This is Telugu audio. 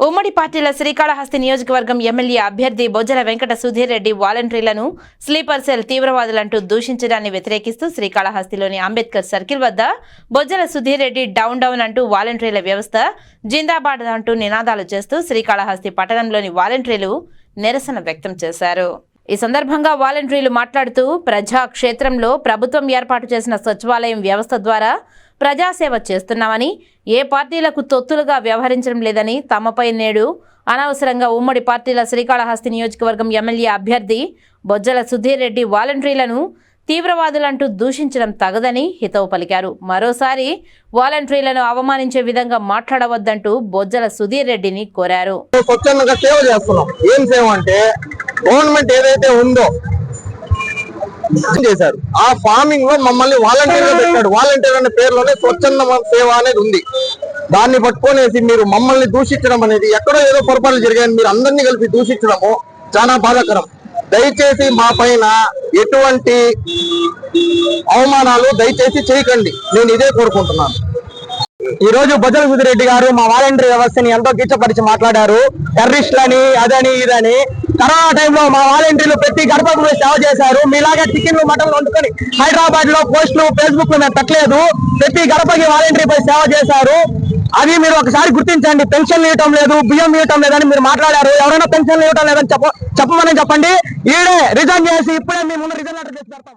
ఉమ్మడి పార్టీల శ్రీకాళహస్తి నియోజకవర్గం ఎమ్మెల్యే అభ్యర్థి బొజ్జల వెంకట సుధీర్ రెడ్డి వాలంటీర్లను స్లీపర్ సెల్ తీవ్రవాదులంటూ దూషించడాన్ని వ్యతిరేకిస్తూ శ్రీకాళహస్తిలోని అంబేద్కర్ సర్కిల్ వద్ద బొజ్జల సుధీర్ రెడ్డి డౌన్ డౌన్ అంటూ వాలంటీర్ల వ్యవస్థ జిందాబాద్ అంటూ నినాదాలు చేస్తూ శ్రీకాళహస్తి పట్టణంలోని వాలంటీర్లు నిరసన వ్యక్తం చేశారు. ఈ సందర్భంగా వాలంటీర్లు మాట్లాడుతూ ప్రజా క్షేత్రంలో ప్రభుత్వం ఏర్పాటు చేసిన సచివాలయం వ్యవస్థ ద్వారా ప్రజాసేవ చేస్తున్నామని ఏ పార్టీలకు తొత్తులుగా వ్యవహరించడం లేదని తమపై నేడు అనవసరంగా ఉమ్మడి పార్టీల శ్రీకాళహస్తి నియోజకవర్గం ఎమ్మెల్యే అభ్యర్థి బొజ్జల సుధీర్ రెడ్డి వాలంటీర్లను తీవ్రవాదులంటూ దూషించడం తగదని హితవు పలికారు. మరోసారి వాలంటీర్లను అవమానించే విధంగా మాట్లాడవద్దంటూ బొజ్జల సుధీర్ రెడ్డిని కోరారు. ఏం సేవ అంటే గవర్నమెంట్ ఏదైతే ఉందో చేశారు. ఆ ఫార్మింగ్లో మమ్మల్ని వాలంటీర్గా పెట్టాడు. వాలంటీర్ అనే పేరులోనే స్వచ్ఛంద సేవ అనేది ఉంది. దాన్ని పట్టుకొనేసి మీరు మమ్మల్ని దూషించడం అనేది ఎక్కడో ఏదో పొరపాట్లు జరిగాయని మీరు అందరినీ కలిపి దూషించడము చాలా బాధాకరం. దయచేసి మా పైన ఎటువంటి అవమానాలు దయచేసి చేయకండి. నేను ఇదే కోరుకుంటున్నాను. ఈ రోజు బొజ్జల సుధిరెడ్డి గారు మా వాలంటీర్ వ్యవస్థని ఎంతో కిచ్చపరిచి మాట్లాడారు. టెర్రరిస్టులని అదని ఇదని. కరోనా టైంలో మా వాలంటీర్లు ప్రతి గడపకు సేవ చేశారు. మీలాగా చికెన్లు మటన్లు వండుకొని హైదరాబాద్లో పోస్టులు ఫేస్బుక్లో మేము పెట్టలేదు. ప్రతి గడపకి వాలంటరీ పోయి సేవ చేశారు. అది మీరు ఒకసారి గుర్తించండి. పెన్షన్ ఇవ్వటం లేదు బియ్యం ఇవ్వటం లేదని మీరు మాట్లాడారు. ఎవరైనా పెన్షన్ ఇవ్వటం లేదని చెప్ప చెప్పమని చెప్పండి. ఈడే రిజైన్ చేసి ఇప్పుడే మీ ముందు రిజైన్ లెటర్ చేసి పెడతాం.